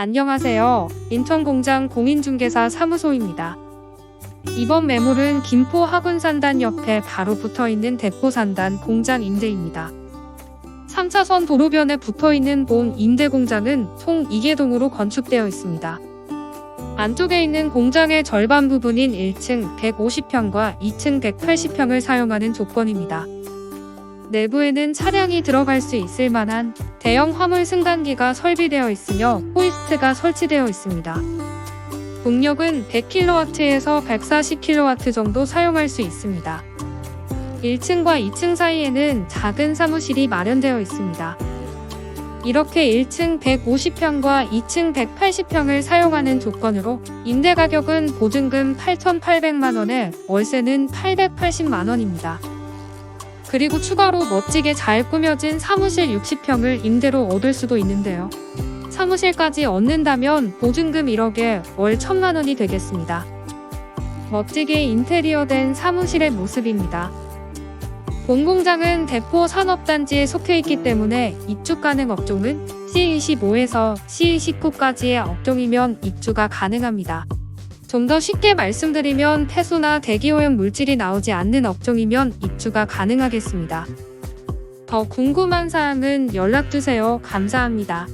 안녕하세요. 인천공장 공인중개사 사무소입니다. 이번 매물은 김포 하군산단 옆에 바로 붙어 있는 대포산단 공장 임대입니다. 3차선 도로변에 붙어 있는 본 임대 공장은 총 2개동으로 건축되어 있습니다. 안쪽에 있는 공장의 절반 부분인 1층 150평과 2층 180평을 사용하는 조건입니다. 내부에는 차량이 들어갈 수 있을 만한 대형 화물 승강기가 설비되어 있으며 호이스트가 설치되어 있습니다. 동력은 100kW에서 140kW 정도 사용할 수 있습니다. 1층과 2층 사이에는 작은 사무실이 마련되어 있습니다. 이렇게 1층 150평과 2층 180평을 사용하는 조건으로 임대 가격은 보증금 8,800만 원에 월세는 880만 원입니다. 그리고 추가로 멋지게 잘 꾸며진 사무실 60평을 임대로 얻을 수도 있는데요. 사무실까지 얻는다면 보증금 1억에 월 1천만 원이 되겠습니다. 멋지게 인테리어된 사무실의 모습입니다. 본 공장은 대포 산업단지에 속해 있기 때문에 입주 가능 업종은 C25에서 C29까지의 업종이면 입주가 가능합니다. 좀 더 쉽게 말씀드리면 폐수나 대기오염 물질이 나오지 않는 업종이면 입주가 가능하겠습니다. 더 궁금한 사항은 연락주세요. 감사합니다.